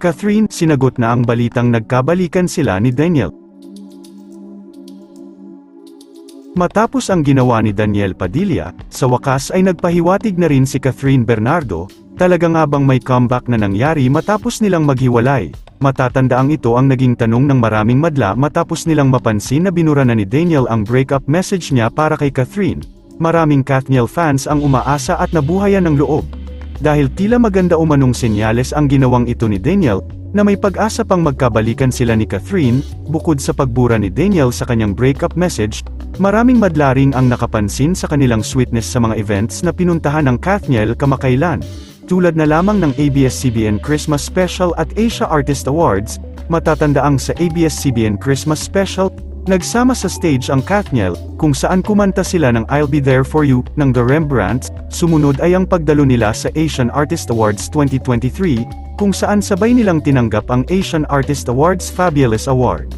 Catherine, sinagot na ang balitang nagkabalikan sila ni Daniel. Matapos ang ginawa ni Daniel Padilla, sa wakas ay nagpahiwatig na rin si Catherine Bernardo, talaga nga bang may comeback na nangyari matapos nilang maghiwalay. Matatandaang ito ang naging tanong ng maraming madla matapos nilang mapansin na binura na ni Daniel ang breakup message niya para kay Catherine. Maraming Kathniel fans ang umaasa at nabuhayan ng loob. Dahil tila maganda umanong senyales ang ginawang ito ni Daniel, na may pag-asa pang magkabalikan sila ni Catherine, bukod sa pagbura ni Daniel sa kanyang breakup message, maraming madlaring ang nakapansin sa kanilang sweetness sa mga events na pinuntahan ng Kathniel kamakailan. Tulad na lamang ng ABS-CBN Christmas Special at Asia Artist Awards, matatandaang sa ABS-CBN Christmas Special, nagsama sa stage ang Kathniel, kung saan kumanta sila ng I'll Be There For You, ng The Rembrandts, sumunod ay ang pagdalo nila sa Asian Artist Awards 2023, kung saan sabay nilang tinanggap ang Asian Artist Awards Fabulous Award.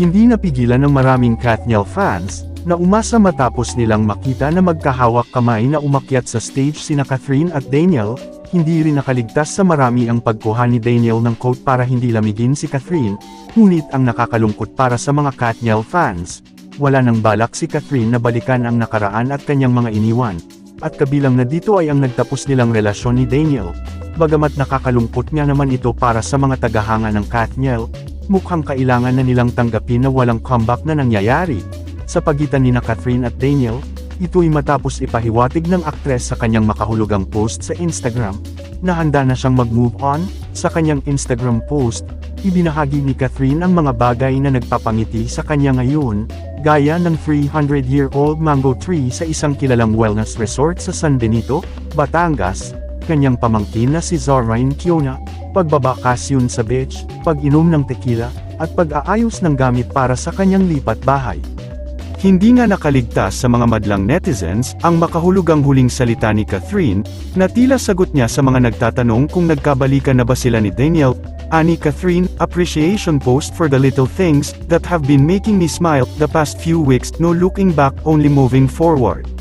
Hindi napigilan ng maraming Katniel fans, na umasa matapos nilang makita na magkahawak kamay na umakyat sa stage sina Catherine at Daniel, hindi rin nakaligtas sa marami ang pagkuha ni Daniel ng quote para hindi lamigin si Catherine, ngunit ang nakakalungkot para sa mga Katniel fans, wala nang balak si Catherine na balikan ang nakaraan at kanyang mga iniwan, at kabilang na dito ay ang nagtapos nilang relasyon ni Daniel. Bagamat nakakalungkot nga naman ito para sa mga tagahanga ng Katniel, mukhang kailangan na nilang tanggapin na walang comeback na nangyayari. Sa pagitan ni na Catherine at Daniel, ito'y matapos ipahiwatig ng aktres sa kanyang makahulugang post sa Instagram, na handa na siyang mag-move on, sa kanyang Instagram post, ibinahagi ni Catherine ang mga bagay na nagpapangiti sa kanya ngayon, gaya ng 300-year-old mango tree sa isang kilalang wellness resort sa San Benito, Batangas, kanyang pamangkin na si Zorraine Kiona, pagbabakasyon sa beach, pag-inom ng tequila, at pag-aayos ng gamit para sa kanyang lipat bahay. Hindi nga nakaligtas sa mga madlang netizens, ang makahulugang huling salita ni Catherine, na tila sagot niya sa mga nagtatanong kung nagkabalikan na ba sila ni Daniel, Ani Catherine, appreciation post for the little things, that have been making me smile, the past few weeks, no looking back, only moving forward.